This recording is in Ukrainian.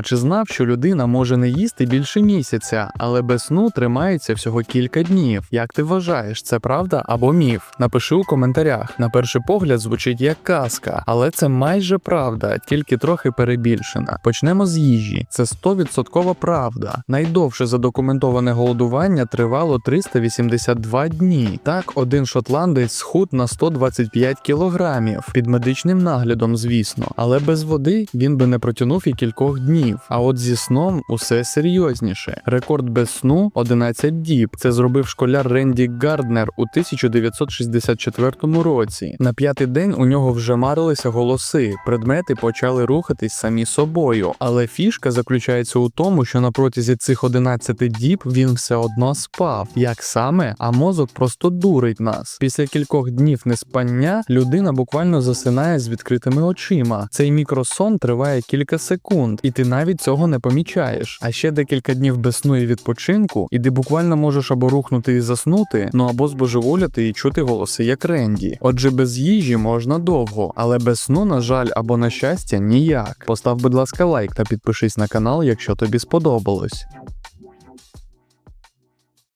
А чи знав, що людина може не їсти більше місяця, але без сну тримається всього кілька днів? Як ти вважаєш, це правда або міф? Напиши у коментарях. На перший погляд звучить як казка, але це майже правда, тільки трохи перебільшена. Почнемо з їжі. Це 100% правда. Найдовше задокументоване голодування тривало 382 дні. Так, один шотландець схуд на 125 кілограмів під медичним наглядом, звісно, але без води він би не протягнув і кількох днів. А от зі сном усе серйозніше. Рекорд без сну 11 діб. Це зробив школяр Ренді Гарднер у 1964 році. На п'ятий день у нього вже марилися голоси, предмети почали рухатись самі собою. Але фішка заключається у тому, що на протязі цих 11 діб він все одно спав. Як саме? А мозок просто дурить нас. Після кількох днів неспання людина буквально засинає з відкритими очима. Цей мікросон триває кілька секунд, і ти навіть цього не помічаєш. А ще декілька днів без сну і відпочинку, і ти буквально можеш або рухнути і заснути, ну або збожеволіти і чути голоси як Ренді. Отже, без їжі можна довго, але без сну, на жаль, або на щастя, ніяк. Постав, будь ласка, лайк та підпишись на канал, якщо тобі сподобалось.